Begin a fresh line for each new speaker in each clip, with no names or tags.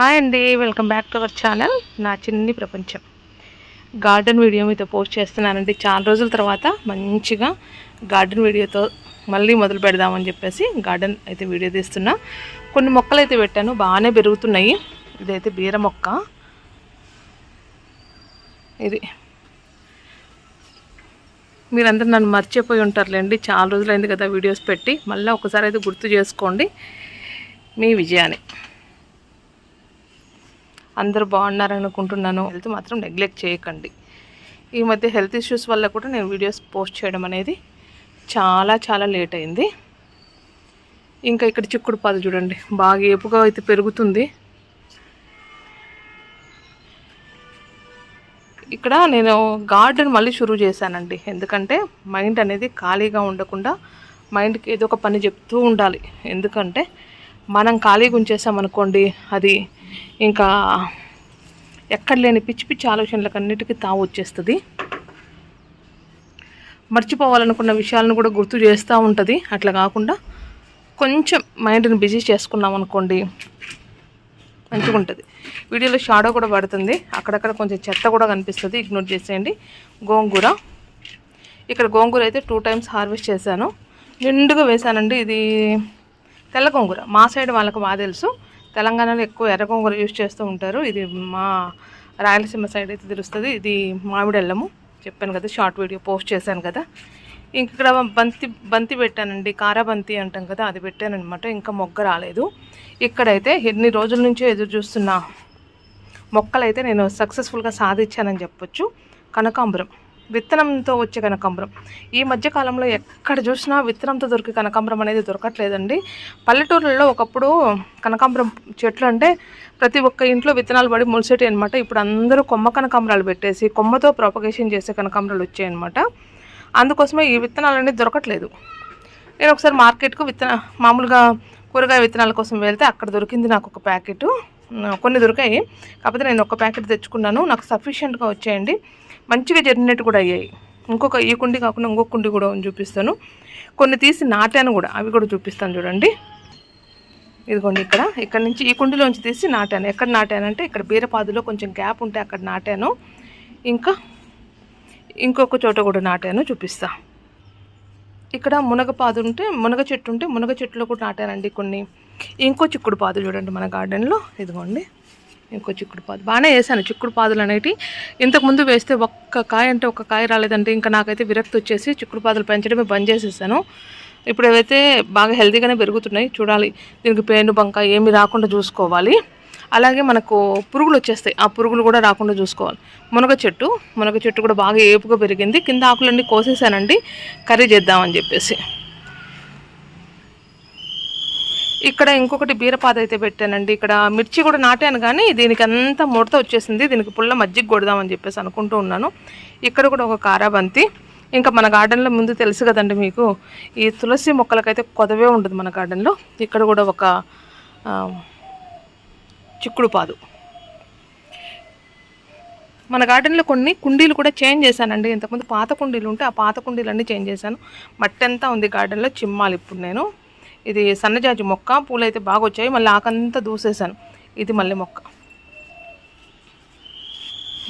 Hi అండి welcome back to our channel నా చిన్ని ప్రపంచం. గార్డెన్ వీడియో మీతో పోస్ట్ చేస్తున్నానండి. చాలా రోజుల తర్వాత మంచిగా గార్డెన్ వీడియోతో మళ్ళీ మొదలు పెడదామని చెప్పేసి గార్డెన్ అయితే వీడియో తీస్తున్నా. కొన్ని మొక్కలు అయితే పెట్టాను. బాగానే పెరుగుతున్నాయి. ఇదైతే బీర మొక్క. ఇది. మీరందరూ నన్ను మర్చిపోయి ఉంటారులేండి. చాలా రోజులైంది కదా వీడియోస్ పెట్టి. మళ్ళీ ఒకసారి అయితే గుర్తు చేసుకోండి. మీ విజయాన్ని. అందరూ బాగున్నారనుకుంటున్నాను. హెల్త్ మాత్రం నెగ్లెక్ట్ చేయకండి. ఈ మధ్య హెల్త్ ఇష్యూస్ వల్ల కూడా నేను వీడియోస్ పోస్ట్ చేయడం అనేది చాలా చాలా లేట్ అయింది. ఇంకా ఇక్కడ చిక్కుడు పాదు చూడండి. బాగా ఏపుగా అయితే పెరుగుతుంది. ఇక్కడ నేను గార్డెన్ మళ్ళీ షురూ చేశానండి. ఎందుకంటే మైండ్ అనేది ఖాళీగా ఉండకుండా మైండ్కి ఏదో ఒక పని చెప్తూ ఉండాలి. ఎందుకంటే మనం ఖాళీగా ఉంచేసామనుకోండి అది ఇంకా ఎక్కడ లేని పిచ్చి పిచ్చి ఆలోచనలకు అన్నిటికీ తావు వచ్చేస్తుంది. మర్చిపోవాలనుకున్న విషయాలను కూడా గుర్తు చేస్తూ ఉంటుంది. అట్లా కాకుండా కొంచెం మైండ్ని బిజీ చేసుకున్నాం అనుకోండి మంచిగా ఉంటుంది వీడియోలో షాడో కూడా పడుతుంది. అక్కడక్కడ కొంచెం చెత్త కూడా కనిపిస్తుంది. ఇగ్నోర్ చేసేయండి. గోంగూర. ఇక్కడ గోంగూర అయితే టూ టైమ్స్ హార్వెస్ట్ చేశాను. నిండుగా వేశానండి. ఇది తెల్ల గోంగూర మా సైడ్ వాళ్ళకు బాగా తెలుసు. తెలంగాణలో ఎక్కువ ఎర్ర గోంగూర యూజ్ చేస్తూ ఉంటారు. ఇది మా రాయలసీమ సైడ్ అయితే తెలుస్తుంది. ఇది మామిడెల్లము. చెప్పాను కదా షార్ట్ వీడియో పోస్ట్ చేశాను కదా. ఇంక ఇక్కడ బంతి బంతి పెట్టానండి. కారాబంతి అంటాం కదా అది పెట్టానమాట ఇంకా మొగ్గ రాలేదు. ఇక్కడైతే ఎన్ని రోజుల నుంచో ఎదురు చూస్తున్న మొక్కలైతే నేను సక్సెస్ఫుల్గా సాధించానని చెప్పొచ్చు. కనకాంబరం. విత్తనంతో వచ్చే కనకాంబరం. ఈ మధ్యకాలంలో ఎక్కడ చూసినా విత్తనంతో దొరికే కనకాంబరం అనేది దొరకట్లేదండి. పల్లెటూర్లలో ఒకప్పుడు కనకాంబరం చెట్లు అంటే ప్రతి ఒక్క ఇంట్లో విత్తనాలు పడి మొలిసేటి అనమాట ఇప్పుడు అందరూ కొమ్మ కనకాంబరాలు పెట్టేసి కొమ్మతో ప్రాపగేషన్ చేసే కనకాంబరాలు వచ్చాయన్నమాట అందుకోసమే ఈ విత్తనాలు అనేది దొరకట్లేదు. నేను ఒకసారి మార్కెట్కు విత్తన మామూలుగా కూరగాయ విత్తనాల కోసం వెళ్తే అక్కడ దొరికింది నాకు ఒక ప్యాకెట్. కొన్ని దొరికాయి. కాకపోతే నేను ఒక ప్యాకెట్ తెచ్చుకున్నాను. నాకు సఫిషియెంట్గా వచ్చాయండి. మంచిగా జరిగినట్టు కూడా అయ్యాయి. ఇంకొక ఈ కుండి కాకుండా ఇంకొక కుండి కూడా చూపిస్తాను. కొన్ని తీసి నాటాను కూడా అవి కూడా చూపిస్తాను చూడండి. ఇదిగోండి ఇక్కడ. ఇక్కడ నుంచి ఈ కుండిలోంచి తీసి నాటాను. ఎక్కడ నాటానంటే ఇక్కడ బీరపాదులో కొంచెం గ్యాప్ ఉంటే అక్కడ నాటాను. ఇంకా ఇంకొక చోట కూడా నాటాను చూపిస్తా. ఇక్కడ మునగ పాదు ఉంటే మునగ చెట్టు ఉంటే మునగ చెట్టులో కూడా నాటానండి కొన్ని. ఇంకో చిక్కుడు పాదు చూడండి మన గార్డెన్లో. ఇదిగోండి. ఇంకో చిక్కుడు పాదు. బాగానే వేసాను చిక్కుడు పాదులు అనేవి ఇంతకుముందు వేస్తే ఒక్క కాయ అంటే ఒక్క కాయ రాలేదంటే ఇంకా నాకైతే విరక్తి వచ్చేసి చిక్కుడు పాదులు పెంచడమే బంద్ చేసేసాను. ఇప్పుడు ఏవైతే బాగా హెల్తీగానే పెరుగుతున్నాయి చూడాలి. దీనికి పేను బంక ఏమి రాకుండా చూసుకోవాలి. అలాగే మనకు పురుగులు వచ్చేస్తాయి. ఆ పురుగులు కూడా రాకుండా చూసుకోవాలి. మునగ చెట్టు మునగ చెట్టు కూడా బాగా ఏపుగా పెరిగింది. కింద ఆకులన్నీ కోసేసానండి. కర్రీ చేద్దామని చెప్పేసి. ఇక్కడ ఇంకొకటి బీరపాద అయితే పెట్టానండి. ఇక్కడ మిర్చి కూడా నాటాను కానీ దీనికి అంతా ముడత వచ్చేసింది. దీనికి పుల్ల మజ్జిగ కొడదామని చెప్పేసి అనుకుంటూ ఉన్నాను. ఇక్కడ కూడా ఒక కారాబంతి. ఇంకా మన గార్డెన్లో ముందు తెలుసు కదండి మీకు ఈ తులసి మొక్కలకైతే కొదవే ఉంటుంది మన గార్డెన్లో. ఇక్కడ కూడా ఒక చిక్కుడు పాదు. మన గార్డెన్లో కొన్ని కుండీలు కూడా చేంజ్ చేశానండి. ఇంతకుముందు పాత కుండీలు ఉంటే ఆ పాత కుండీలన్నీ చేంజ్ చేశాను. మట్టి అంతా ఉంది గార్డెన్లో చిమ్మాలి ఇప్పుడు నేను. ఇది సన్నజాజి మొక్క. పూలు అయితే బాగా వచ్చాయి మళ్ళీ ఆకంతా దూసేసాను ఇది మళ్ళీ మొక్క.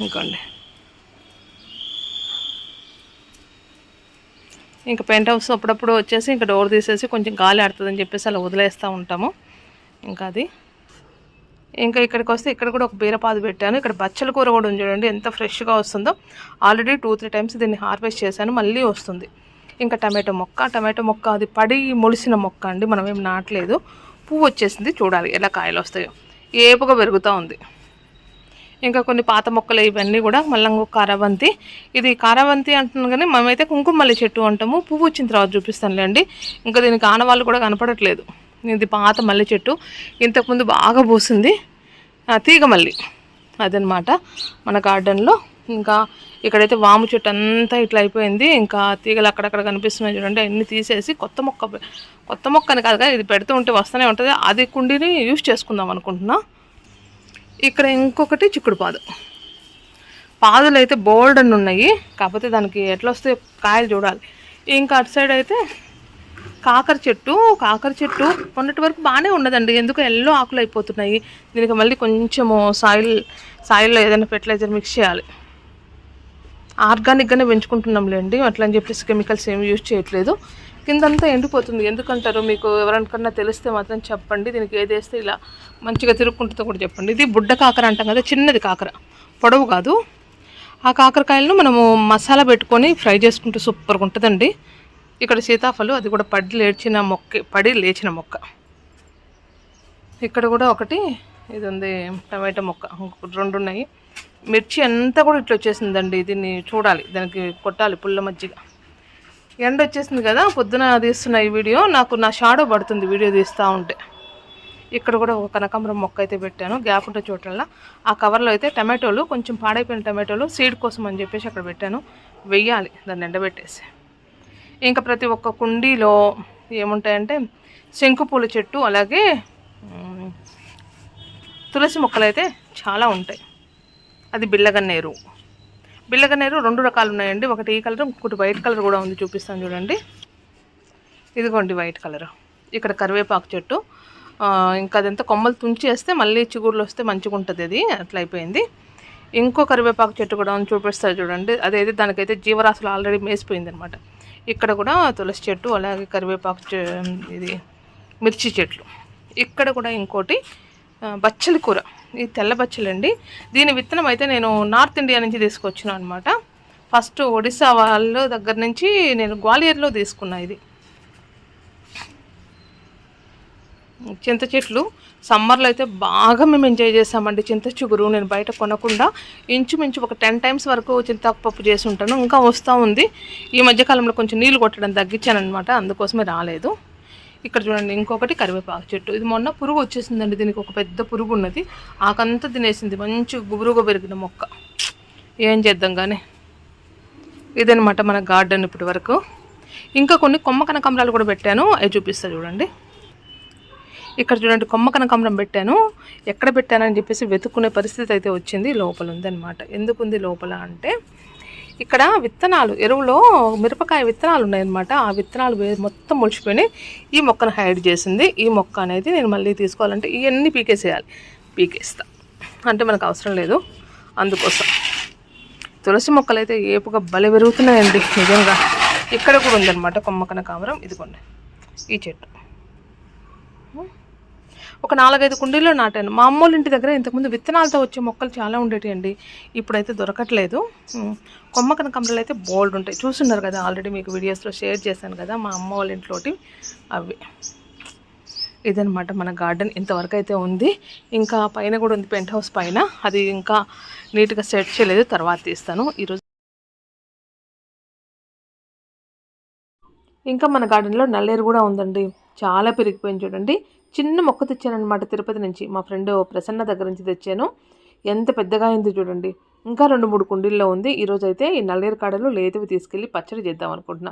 ఇంకోండి. ఇంకా పెంట్ హౌస్ అప్పుడప్పుడు వచ్చేసి ఇంకా డోర్ తీసేసి కొంచెం గాలి ఆడుతుందని చెప్పేసి అలా వదిలేస్తూ ఉంటాము. ఇంకా అది. ఇంకా ఇక్కడికి వస్తే ఇక్కడ కూడా ఒక బీరపాదు పెట్టాను. ఇక్కడ బచ్చల కూర కూడా చూడండి ఎంత ఫ్రెష్గా వస్తుందో. ఆల్రెడీ టూ త్రీ టైమ్స్ దీన్ని హార్వెస్ట్ చేశాను. మళ్ళీ వస్తుంది. ఇంకా టమాటో మొక్క. టమాటో మొక్క అది పడి మొలిసిన మొక్క అండి. మనం ఏం నాటలేదు. పువ్వు వచ్చేసింది చూడాలి ఎలా కాయలు వస్తాయో. ఏపుగా పెరుగుతూ ఉంది. ఇంకా కొన్ని పాత మొక్కలు ఇవన్నీ కూడా మళ్ళీ ఇంకొక ఇది కారవంతి అంటున్నాను కానీ మేమైతే కుంకుమల్లి చెట్టు అంటాము. పువ్వు వచ్చిన తర్వాత చూపిస్తానులేండి ఇంకా దీనికి ఆనవాళ్ళు కూడా కనపడట్లేదు. ఇది పాత మల్లె చెట్టు. ఇంతకుముందు బాగా పూసింది. తీగ మల్లి. అదనమాట. మన గార్డెన్లో ఇంకా ఇక్కడైతే వాము చెట్టు అంతా ఇట్లా అయిపోయింది. ఇంకా తీగలు అక్కడక్కడ కనిపిస్తున్నాయి చూడండి. అన్ని తీసేసి కొత్త మొక్క కొత్త మొక్క అని కాదు కదా ఇది పెడుతూ ఉంటే వస్తూనే ఉంటుంది. అది కుండీని యూజ్ చేసుకుందాం అనుకుంటున్నా. ఇక్కడ ఇంకొకటి చిక్కుడు పాదు. పాదులు అయితే బోల్డ్ అని ఉన్నాయి. కాకపోతే దానికి ఎట్లా వస్తే కాయలు చూడాలి. ఇంకా అటు సైడ్ అయితే కాకర చెట్టు కాకర చెట్టు మొన్నటి వరకు బాగానే ఉండదండి ఎందుకు ఎల్లో ఆకులు అయిపోతున్నాయి. దీనికి మళ్ళీ కొంచెము సాయిల్ సాయిల్లో ఏదైనా ఫెర్టిలైజర్ మిక్స్ చేయాలి. ఆర్గానిక్గానే పెంచుకుంటున్నాంలేండి. అట్లా అని చెప్పేసి కెమికల్స్ ఏమి యూజ్ చేయట్లేదు. కిందంతా ఎండిపోతుంది. ఎందుకంటారు? మీకు ఎవరికన్నా తెలిస్తే మాత్రం చెప్పండి. దీనికి ఏది వేస్తే ఇలా మంచిగా తిరుక్కుంటుందో కూడా చెప్పండి. ఇది బుడ్డ కాకర అంటాం కదా చిన్నది కాకర. పొడవు కాదు. ఆ కాకరకాయలను మనము మసాలా పెట్టుకొని ఫ్రై చేసుకుంటే సూపర్గా ఉంటుందండి. ఇక్కడ సీతాఫలం అది కూడా పడి లేచిన మొక్క పడి లేచిన మొక్క. ఇక్కడ కూడా ఒకటి ఇది ఉంది టమాటా మొక్క. రెండు ఉన్నాయి. మిర్చి అంతా కూడా ఇట్లా వచ్చేసిందండి. దీన్ని చూడాలి. దానికి కొట్టాలి పుల్ల మజ్జిగ. ఎండ వచ్చేసింది కదా పొద్దున తీస్తున్న ఈ వీడియో. నాకు నా షాడో పడుతుంది వీడియో తీస్తూ ఉంటే. ఇక్కడ కూడా ఒక కనకాంబరం మొక్క అయితే పెట్టాను. గ్యాప్ ఉంటే చోటల్లా ఆ కవర్లో అయితే టమాటోలు కొంచెం పాడైపోయిన టమాటోలు సీడ్ కోసం అని చెప్పేసి అక్కడ పెట్టాను. వెయ్యాలి దాన్ని ఎండబెట్టేసి. ఇంకా ప్రతి ఒక్క కుండీలో ఏముంటాయంటే శంకుపూల చెట్టు అలాగే తులసి మొక్కలు అయితే చాలా ఉంటాయి. అది బిల్లగన్నేరు బిల్లగన్నేరు రెండు రకాలు ఉన్నాయండి ఒకటి ఈ కలర్ ఇంకొకటి వైట్ కలర్ కూడా ఉంది చూపిస్తాను చూడండి. ఇదిగోండి వైట్ కలర్. ఇక్కడ కరివేపాకు చెట్టు. ఇంకా అదంతా కొమ్మలు తుంచేస్తే మళ్ళీ చిగురులు వస్తే మంచిగా ఉంటుంది అది. అట్లా అయిపోయింది. ఇంకో కరివేపాకు చెట్టు కూడా ఉంది చూపిస్తారు చూడండి. అదైతే దానికైతే జీవరాశులు ఆల్రెడీ మేసిపోయింది అనమాట ఇక్కడ కూడా తులసి చెట్టు అలాగే కరివేపాకు చె- ఇది మిర్చి చెట్లు. ఇక్కడ కూడా ఇంకోటి బచ్చలి కూర. ఇది తెల్ల బచ్చలండి. దీని విత్తనం అయితే నేను నార్త్ ఇండియా నుంచి తీసుకొచ్చిన అనమాట ఫస్ట్ ఒడిస్సా వాళ్ళ దగ్గర నుంచి నేను గ్వాలియర్లో తీసుకున్నా ఇది. చింత చెట్లు. సమ్మర్లో అయితే బాగా మేము ఎంజాయ్ చేసామండి చింత చిగురు. నేను బయట కొనకుండా ఇంచుమించు ఒక టెన్ టైమ్స్ వరకు చింతపప్పు చేసి ఉంటాను. ఇంకా వస్తూ ఉంది. ఈ మధ్యకాలంలో కొంచెం నీళ్ళు కొట్టడం తగ్గించాను అనమాట అందుకోసమే రాలేదు. ఇక్కడ చూడండి ఇంకొకటి కరివేపాకు చెట్టు. ఇది మొన్న పురుగు వచ్చేసిందండి దీనికి ఒక పెద్ద పురుగు ఉన్నది. ఆకంతా తినేసింది మంచి గుబురుగా పెరిగిన మొక్క. ఏం చేద్దాం కానీ ఇదనమాట మన గార్డెన్ ఇప్పటి వరకు. ఇంకా కొన్ని కొమ్మ కనకాంబరాలు కూడా పెట్టాను. అవి చూపిస్తాను చూడండి. ఇక్కడ చూడండి కొమ్మ కనకమరం పెట్టాను. ఎక్కడ పెట్టానని చెప్పేసి వెతుక్కునే పరిస్థితి అయితే వచ్చింది లోపల ఉందన్నమాట. ఎందుకు ఉంది లోపల అంటే ఇక్కడ విత్తనాలు ఎరువులో మిరపకాయ విత్తనాలు ఉన్నాయన్నమాట. ఆ విత్తనాలు మొత్తం మొలిచిపోయినాయి. ఈ మొక్కను హైడ్ చేసింది. ఈ మొక్క అనేది నేను మళ్ళీ తీసుకోవాలంటే ఇవన్నీ పీకేసేయాలి. పీకేస్తా. అంటే మనకు అవసరం లేదు. అందుకోసం. తులసి మొక్కలు అయితే ఏపుగా బలి పెరుగుతున్నాయండి నిజంగా. ఇక్కడ కూడా ఉందన్నమాట కొమ్మకన కామరం. ఇదిగోండి. ఈ చెట్టు. ఒక నాలుగైదు కుండీల్లో నాటాను. మా అమ్మోళ్ళ ఇంటి దగ్గర ఇంతకుముందు విత్తనాలతో వచ్చే మొక్కలు చాలా ఉండేటివండి. ఇప్పుడైతే దొరకట్లేదు. కొమ్మ కనకాంబరాలు అయితే బోల్డ్ ఉంటాయి. చూస్తున్నారు కదా ఆల్రెడీ మీకు వీడియోస్లో షేర్ చేశాను కదా మా అమ్మ వాళ్ళ ఇంట్లోటి అవి. ఇదనమాట మన గార్డెన్. ఇంతవరకు అయితే ఉంది. ఇంకా పైన కూడా ఉంది పెంట్ హౌస్ పైన. అది ఇంకా నీట్గా సెట్ చేయలేదు. తర్వాత తీస్తాను. ఈరోజు ఇంకా మన గార్డెన్లో నల్లేరు కూడా ఉందండి. చాలా పెరిగిపోయింది చూడండి. చిన్న మొక్క తెచ్చానమాట తిరుపతి నుంచి. మా ఫ్రెండ్ ప్రసన్న దగ్గర నుంచి తెచ్చాను. ఎంత పెద్దగా అయింది చూడండి. ఇంకా రెండు మూడు కుండీల్లో ఉంది. ఈరోజు అయితే ఈ నల్లేరు కాడలు లేతవి తీసుకెళ్ళి పచ్చడి చేద్దాం అనుకుంటున్నా.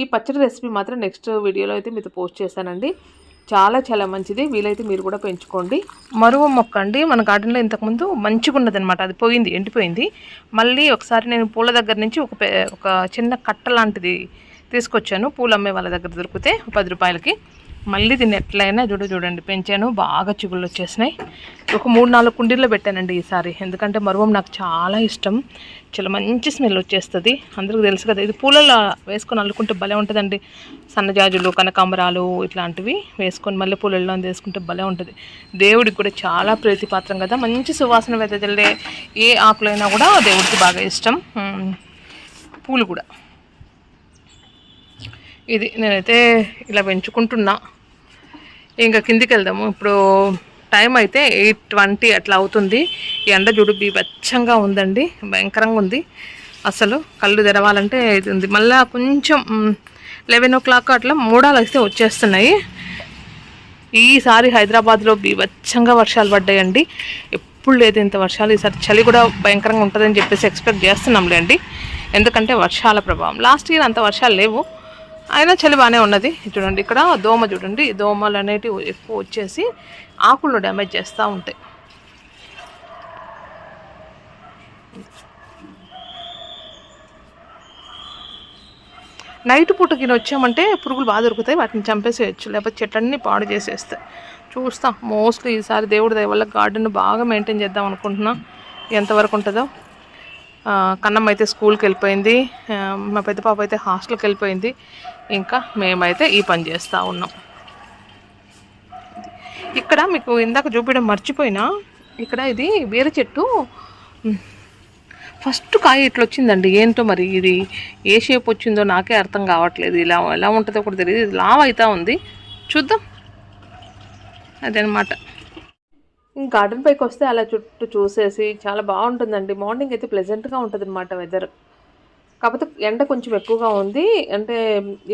ఈ పచ్చడి రెసిపీ మాత్రం నెక్స్ట్ వీడియోలో అయితే మీతో పోస్ట్ చేస్తానండి చాలా చాలా మంచిది. వీలైతే మీరు కూడా పెంచుకోండి. మరువ మొక్క అండి. మన గార్డెన్లో ఇంతకుముందు మంచిగా ఉన్నదనమాట అది పోయింది ఎండిపోయింది. మళ్ళీ ఒకసారి నేను పూల దగ్గర నుంచి ఒక ఒక చిన్న కట్ట లాంటిది తీసుకొచ్చాను. పూలు అమ్మే వాళ్ళ దగ్గర దొరికితే పది రూపాయలకి. మళ్ళీ దీన్ని ఎట్లయినా చూడు చూడండి. పెంచాను బాగా చిగుళ్ళు వచ్చేసినాయి. ఒక మూడు నాలుగు కుండీల్లో పెట్టానండి ఈసారి. ఎందుకంటే మరువం నాకు చాలా ఇష్టం. చాలా మంచి స్మెల్ వచ్చేస్తుంది. అందరికీ తెలుసు కదా ఇది పూలలో వేసుకొని అల్లుకుంటే భలే ఉంటుందండి. సన్నజాజులు కనకాంబరాలు ఇట్లాంటివి వేసుకొని మళ్ళీ పూలలో వేసుకుంటే భలే ఉంటుంది. దేవుడికి కూడా చాలా ప్రీతిపాత్రం కదా. మంచి సువాసన వెదజల్లే ఏ ఆకులైనా కూడా దేవుడికి బాగా ఇష్టం. పూలు కూడా. ఇది నేనైతే ఇలా పెంచుకుంటున్నా. ఇంకా కిందికి వెళ్దాము ఇప్పుడు టైం అయితే ఎయిట్ ట్వంటీ అట్లా అవుతుంది. ఈ ఎండ చూడు బీభత్సంగా ఉందండి. భయంకరంగా ఉంది. అసలు కళ్ళు తెరవాలంటే ఇది ఉంది. మళ్ళీ కొంచెం లెవెన్ ఓ క్లాక్ అట్లా మూడాలు అయితే వచ్చేస్తున్నాయి. ఈసారి హైదరాబాద్లో బీభత్సంగా వర్షాలు పడ్డాయండి. ఎప్పుడు లేదు ఇంత వర్షాలు. ఈసారి చలి కూడా భయంకరంగా ఉంటుందని చెప్పేసి ఎక్స్పెక్ట్ చేస్తున్నాంలేండి. ఎందుకంటే వర్షాల ప్రభావం. లాస్ట్ ఇయర్ అంత వర్షాలు లేవు. అయినా చలి బాగానే ఉన్నది. చూడండి ఇక్కడ దోమ చూడండి. దోమలు అనేటివి ఎక్కువ వచ్చేసి ఆకులను డ్యామేజ్ చేస్తూ ఉంటాయి. నైట్ పూట కింద వచ్చామంటే పురుగులు బాగా దొరుకుతాయి. వాటిని చంపేసేయచ్చు. లేకపోతే చెట్లన్నీ పాడు చేసేస్తాయి. చూస్తాం. మోస్ట్లీ ఈసారి దేవుడి దయ వల్ల గార్డెన్ బాగా మెయింటైన్ చేద్దాం అనుకుంటున్నాం. ఎంతవరకు ఉంటుందో. కన్నమ్మ అయితే స్కూల్కి వెళ్ళిపోయింది. మా పెద్ద పాప అయితే హాస్టల్కి వెళ్ళిపోయింది. ఇంకా మేమైతే ఈ పని చేస్తూ ఉన్నాం. ఇక్కడ మీకు ఇందాక చూపించడం మర్చిపోయినా ఇక్కడ ఇది బీర చెట్టు. ఫస్ట్ కాయ ఇట్లా వచ్చిందండి? ఏంటో మరి ఇది? ఏ షేప్ వచ్చిందో నాకే అర్థం కావట్లేదు. ఇలా ఎలా ఉంటుందో కూడా తెలియదు. ఇది లావ్ అవుతూ ఉంది. చూద్దాం. అదనమాట. గార్డెన్ పైకి వస్తే అలా చుట్టూ చూసేసి చాలా బాగుంటుందండి. మార్నింగ్ అయితే ప్లెజెంట్గా ఉంటుంది అనమాట వెదర్ కాకపోతే ఎండ కొంచెం ఎక్కువగా ఉంది. అంటే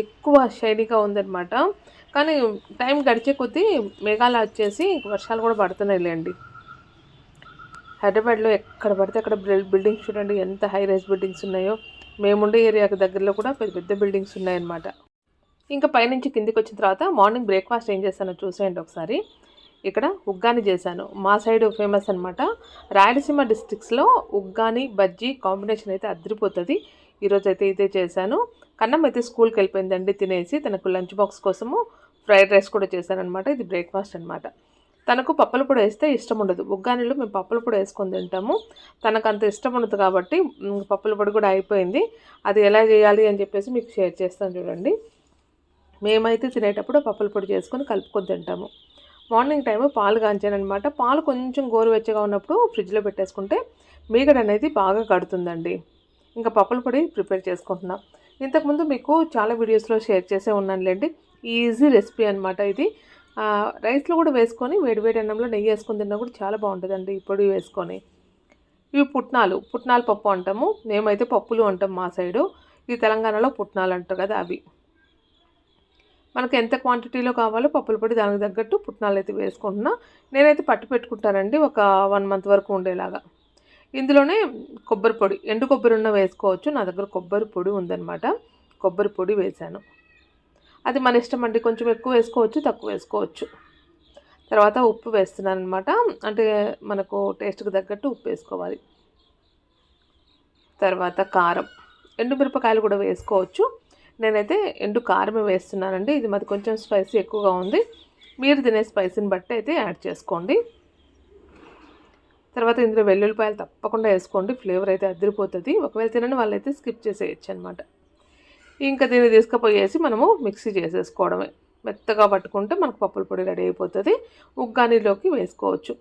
ఎక్కువ షైనీగా ఉందన్నమాట. కానీ టైం గడిచే కొద్దీ మేఘాలు వచ్చేసి వర్షాలు కూడా పడుతున్నాయి లేండి. హైదరాబాద్లో ఎక్కడ పడితే అక్కడ బిల్డింగ్స్ చూడండి ఎంత హై రైజ్ బిల్డింగ్స్ ఉన్నాయో. మేముండే ఏరియాకి దగ్గరలో కూడా పెద్ద పెద్ద బిల్డింగ్స్ ఉన్నాయన్నమాట. ఇంకా పైనుంచి కిందికి వచ్చిన తర్వాత మార్నింగ్ బ్రేక్ఫాస్ట్ ఏం చేస్తానో చూసేయండి ఒకసారి. ఇక్కడ ఉగ్గాని చేశాను. మా సైడ్ ఫేమస్ అనమాట రాయలసీమ డిస్ట్రిక్ట్స్లో ఉగ్గాని బజ్జీ కాంబినేషన్ అయితే అదిరిపోతుంది ఈరోజు అయితే ఇదే చేశాను. కన్నం అయితే స్కూల్కి వెళ్ళిపోయిందండి తినేసి తనకు లంచ్ బాక్స్ కోసము ఫ్రైడ్ రైస్ కూడా చేశాను అనమాట ఇది బ్రేక్ఫాస్ట్ అనమాట తనకు పప్పుల పొడి వేస్తే ఇష్టం ఉండదు. ఉగ్గానిలో మేము పప్పుల పొడి వేసుకొని తింటాము. తనకు అంత ఇష్టం ఉండదు కాబట్టి పప్పుల పొడి కూడా అయిపోయింది. అది ఎలా చేయాలి అని చెప్పేసి మీకు షేర్ చేస్తాను చూడండి. మేమైతే తినేటప్పుడు పప్పుల పొడి చేసుకొని కలుపుకొని తింటాము. మార్నింగ్ టైం పాలు కాంచానమాట పాలు కొంచెం గోరువెచ్చగా ఉన్నప్పుడు ఫ్రిడ్జ్లో పెట్టేసుకుంటే మీగడ అనేది బాగా కడుతుందండి. ఇంకా పప్పుల పొడి ప్రిపేర్ చేసుకుంటున్నాం. ఇంతకుముందు మీకు చాలా వీడియోస్లో షేర్ చేసే ఉన్నానులేండి. ఈజీ రెసిపీ అనమాట ఇది. రైస్లో కూడా వేసుకొని వేడివేడి అన్నంలో నెయ్యి వేసుకొని తిన్నా కూడా చాలా బాగుంటుందండి ఇప్పుడు వేసుకొని. ఇవి పుట్నాలు. పుట్నాల పప్పు అంటాము. మేమైతే పప్పులు అంటాం మా సైడు. ఈ తెలంగాణలో పుట్నాలు అంటారు కదా అవి. మనకు ఎంత క్వాంటిటీలో కావాలో పప్పుల పొడి దానికి తగ్గట్టు పుట్నాలు అయితే వేసుకుంటున్నా. నేనైతే పట్టు పెట్టుకుంటానండి ఒక వన్ మంత్ వరకు ఉండేలాగా. ఇందులోనే కొబ్బరి పొడి ఎండు కొబ్బరి ఉన్న వేసుకోవచ్చు. నా దగ్గర కొబ్బరి పొడి ఉందన్నమాట. కొబ్బరి పొడి వేశాను. అది మన ఇష్టం అండి కొంచెం ఎక్కువ వేసుకోవచ్చు తక్కువ వేసుకోవచ్చు. తర్వాత ఉప్పు వేస్తున్నాను అనమాట అంటే మనకు టేస్ట్కి తగ్గట్టు ఉప్పు వేసుకోవాలి. తర్వాత కారం ఎండు మిరపకాయలు కూడా వేసుకోవచ్చు. నేనైతే ఎండు కారమే వేస్తున్నానండి. ఇది మాది కొంచెం స్పైసీ ఎక్కువగా ఉంది. మీరు తినే స్పైసీని బట్టి అయితే యాడ్ చేసుకోండి. తర్వాత ఇందులో వెల్లుల్లిపాయలు తప్పకుండా వేసుకోండి. ఫ్లేవర్ అయితే అదిరిపోతుంది. ఒకవేళ తినని వాళ్ళైతే స్కిప్ చేసేయచ్చు అనమాట ఇంకా దీన్ని తీసుకుపోయేసి మనము మిక్సీ చేసేసుకోవడమే. మెత్తగా పట్టుకుంటే మనకు పప్పుల పొడి రెడీ అయిపోతుంది. ఉగ్గానిలోకి వేసుకోవచ్చు.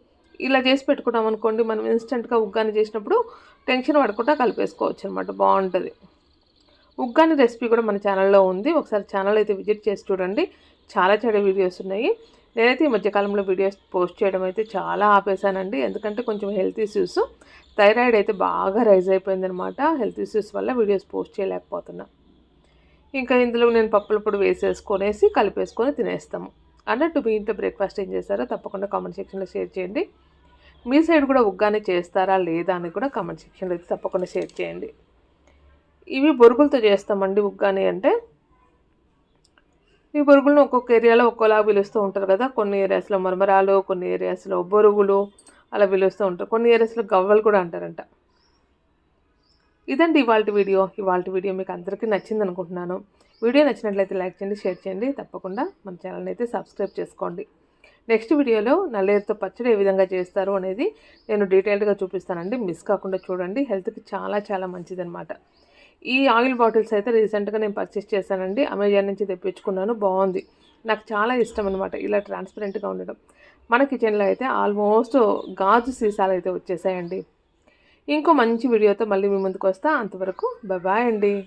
ఇలా చేసి పెట్టుకున్నాం అనుకోండి మనం ఇన్స్టెంట్గా ఉగ్గాని చేసినప్పుడు టెన్షన్ పడకుండా కలిపేసుకోవచ్చు అనమాట బాగుంటుంది. ఉగ్గాని రెసిపీ కూడా మన ఛానల్లో ఉంది. ఒకసారి ఛానల్ అయితే విజిట్ చేసి చూడండి. చాలా చాలా వీడియోస్ ఉన్నాయి. నేనైతే ఈ మధ్యకాలంలో వీడియోస్ పోస్ట్ చేయడం అయితే చాలా ఆపేశానండి. ఎందుకంటే కొంచెం హెల్త్ ఇష్యూస్. థైరాయిడ్ అయితే బాగా రైజ్ అయిపోయిందనమాట. హెల్త్ ఇష్యూస్ వల్ల వీడియోస్ పోస్ట్ చేయలేకపోతున్నా. ఇంకా ఇందులో నేను పప్పుల పొడి వేసేసుకొనేసి కలిపేసుకొని తినేస్తాము. అన్నట్టు మీ ఇంట్లో బ్రేక్ఫాస్ట్ ఏం చేస్తారో తప్పకుండా కామెంట్ సెక్షన్లో షేర్ చేయండి. మీ సైడ్ కూడా ఉగ్గానే చేస్తారా లేదా అని కూడా కామెంట్ సెక్షన్లో అయితే తప్పకుండా షేర్ చేయండి. ఇవి బొరుగులతో చేస్తామండి ఉగ్గాని అంటే. ఈ బొరుగులను ఒక్కొక్క ఏరియాలో ఒక్కోలా పిలుస్తూ ఉంటారు కదా. కొన్ని ఏరియాస్లో మరమరాలు కొన్ని ఏరియాస్లో బొరుగులు అలా పిలుస్తూ ఉంటారు. కొన్ని ఏరియాస్లో గవ్వలు కూడా అంటారంట. ఇదండి ఇవాళ వీడియో. ఇవాళ వీడియో మీకు అందరికీ నచ్చింది అనుకుంటున్నాను. వీడియో నచ్చినట్లయితే లైక్ చేయండి షేర్ చేయండి. తప్పకుండా మన ఛానల్ని అయితే సబ్స్క్రైబ్ చేసుకోండి. నెక్స్ట్ వీడియోలో నల్లేరుతో పచ్చడి ఏ విధంగా చేస్తారు అనేది నేను డీటెయిల్డ్గా చూపిస్తానండి. మిస్ కాకుండా చూడండి. హెల్త్కి చాలా చాలా మంచిదనమాట ఈ ఆయిల్ బాటిల్స్ అయితే రీసెంట్గా నేను పర్చేస్ చేశానండి. అమెజాన్ నుంచి తెప్పించుకున్నాను. బాగుంది. నాకు చాలా ఇష్టం అనమాట ఇలా ట్రాన్స్పరెంట్గా ఉండడం. మన కిచెన్లో అయితే ఆల్మోస్ట్ గాజు సీసాలు అయితే వచ్చేసాయండి. ఇంకో మంచి వీడియోతో మళ్ళీ మీ ముందుకు వస్తా అంతవరకు బాయ్ అండి.